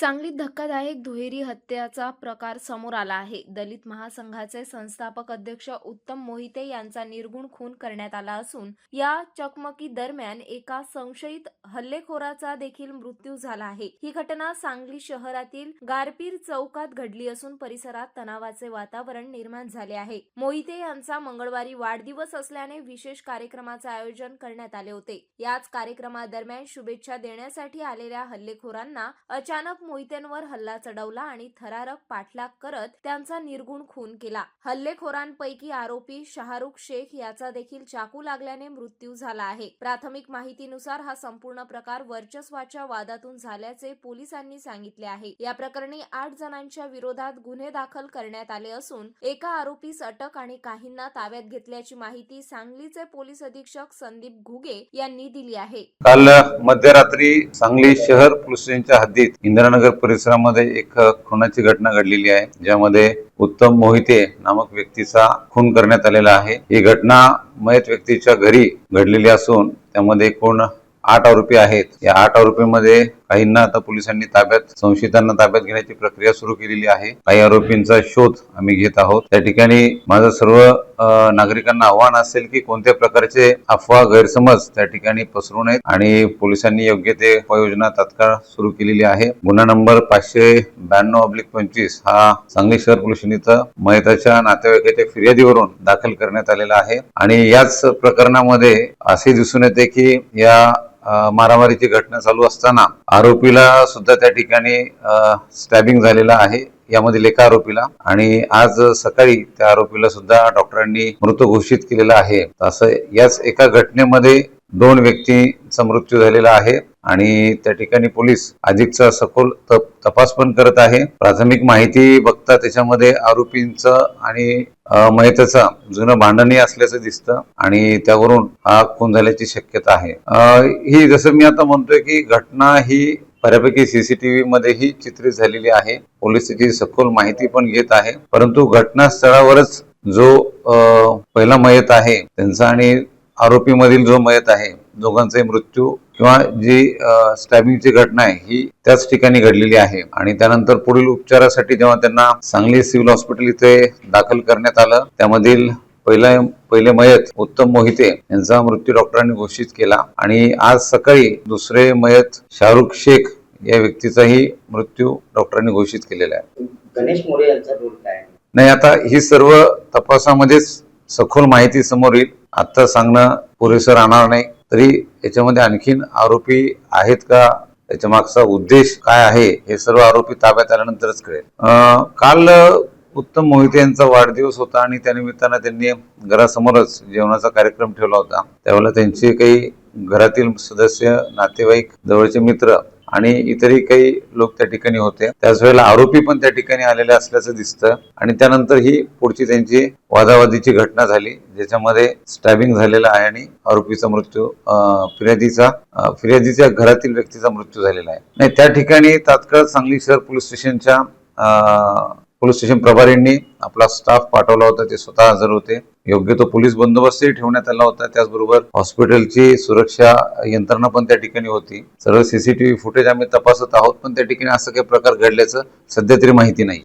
सांगलीत धक्कादायक दुहेरी हत्याचा प्रकार समोर आला आहे. दलित महासंघाचे संस्थापक अध्यक्ष उत्तम मोहिते यांचा निर्गुण खून करण्यात आला असून या चकमकी दरम्यान एका संशयित हल्लेखोराचा देखील मृत्यू झाला आहे. ही घटना सांगली शहरातील गारपीर चौकात घडली असून परिसरात तणावाचे वातावरण निर्माण झाले आहे. मोहिते यांचा मंगळवारी वाढदिवस असल्याने विशेष कार्यक्रमाचे आयोजन करण्यात आले होते. याच कार्यक्रमादरम्यान शुभेच्छा देण्यासाठी आलेल्या हल्लेखोरांना अचानक मोहितेंवर हल्ला चढवला आणि थरारक पाठलाग करत त्यांचा निर्गुण खून केला. हल्लेखोरांपैकी आरोपी शाहरुख शेख याचा देखील चाकू लागल्याने मृत्यू झाला आहे. प्राथमिक माहितीनुसार हा संपूर्ण प्रकार वर्चस्वाच्या वादातून झाल्याचे पोलिसांनी सांगितले आहे. या प्रकरणी आठ जणांच्या विरोधात गुन्हे दाखल करण्यात आले असून एका आरोपीस अटक आणि काहींना ताब्यात घेतल्याची माहिती सांगलीचे पोलीस अधीक्षक संदीप घुगे यांनी दिली आहे. काल मध्यरात्री सांगली शहर पोलिसांच्या हद्दीत इंदिरानगर परिसरामध्ये एक खुनाची घटना घडलेली आहे ज्यामध्ये उत्तम मोहिते नामक व्यक्तीचा खून करण्यात आलेला आहे. ही घटना मयत व्यक्तीच्या घरी घडलेली असून त्यामध्ये एकूण आठ आरोपी आहेत. या आठ आरोपीमध्ये काहींना आता पोलिसांनी ताब्यात संशयितांना ताब्यात घेण्याची प्रक्रिया सुरू केलेली आहे. काही आरोपींचा शोध आम्ही घेत आहोत. त्या ठिकाणी माझं सर्व नागरिकांना आव्हान असेल की कोणत्या प्रकारचे अफवा गैरसमज त्या ठिकाणी पसरू नयेत आणि पोलिसांनी योग्य ते उपाययोजना तात्काळ सुरू केलेली आहे. गुन्हा नंबर पाचशे ब्याण्णव अब्लिक पंचवीस हा सांगली शहर पोलीस इथं मयताच्या नातेवाईकाच्या फिर्यादीवरून दाखल करण्यात आलेला आहे. आणि याच प्रकरणामध्ये असे दिसून येते की या मारामारीची घटना चालू असताना आरोपीला सुद्धा त्या ठिकाणी स्टॅबिंग झालेला आहे. यामधील एका आरोपीला. आणि आज सकाळी त्या आरोपीला सुद्धा डॉक्टरांनी मृत घोषित केलेला आहे. असं याच एका घटनेमध्ये दोन व्यक्तींचा मृत्यू झालेला आहे. आणि त्या ठिकाणी पोलीस अधिकचा सखोल तप- तपास पण करत आहे. प्राथमिक माहिती बघता त्याच्यामध्ये आरोपींचा आणि अ, मयताचा जुनं भांडणही असल्याचं दिसतं आणि त्यावरून हा खून झाल्याची शक्यता आहे. ही जसं मी आता म्हणतोय की घटना ही बऱ्यापैकी सीसीटीव्ही मध्येही चित्रित झालेली आहे. पोलीस त्याची सखोल माहिती पण घेत आहे. परंतु घटनास्थळावरच जो पहिला मयत आहे त्यांचा आणि आरोपी मधील जो मयत आहे दोघांचे मृत्यू किंवा जी स्टॅबिंगची घटना आहे ही त्याच ठिकाणी घडलेली आहे. आणि त्यानंतर पुढील उपचारासाठी जेव्हा त्यांना सांगली सिव्हिल हॉस्पिटल इथे दाखल करण्यात आलं त्यामधील पहिला पहिले मयत उत्तम मोहिते यांचा मृत्यू डॉक्टरांनी घोषित केला. आणि आज सकाळी दुसरे मयत शाहरुख शेख या व्यक्तीचाही मृत्यू डॉक्टरांनी घोषित केलेला आहे. गणेश मोरे यांचा रोल काय? नाही आता ही सर्व तपासामध्येच सखोल माहिती समोर येईल. आता सांगणं पुरेसं राहणार नाही. तरी याच्यामध्ये आणखीन आरोपी आहेत का? त्याच्या मागचा उद्देश काय आहे? हे सर्व आरोपी ताब्यात आल्यानंतरच कळेल. काल उत्तम मोहिते यांचा वाढदिवस होता आणि त्यानिमित्तानं त्यांनी घरासमोरच जेवणाचा कार्यक्रम ठेवला होता. त्यावेळेला त्यांचे काही घरातील सदस्य नातेवाईक जवळचे मित्र आणि इतरही काही लोक त्या ठिकाणी होते. त्याच वेळेला आरोपी पण त्या ठिकाणी आलेले असल्याचं दिसतं. आणि त्यानंतर ही पुढची त्यांची वादावादीची घटना झाली ज्याच्यामध्ये स्टॅबिंग झालेला आहे आणि आरोपीचा मृत्यू फिर्यादीचा फिर्यादीच्या घरातील व्यक्तीचा मृत्यू झालेला आहे. नाही त्या ठिकाणी तात्काळ सांगली शहर पोलीस स्टेशनच्या पोलीस स्टेशन प्रभारींनी आपला स्टाफ पाठवला होता ते स्वतः हजर होते. योग्य तो पोलीस बंदोबस्तही ठेवण्यात आला होता. त्याचबरोबर हॉस्पिटलची सुरक्षा यंत्रणा पण त्या ठिकाणी होती. सर्व सीसीटीव्ही फुटेज आम्ही तपासत आहोत पण त्या ठिकाणी असं काही प्रकार घडल्याचं सध्या तरी माहिती नाही.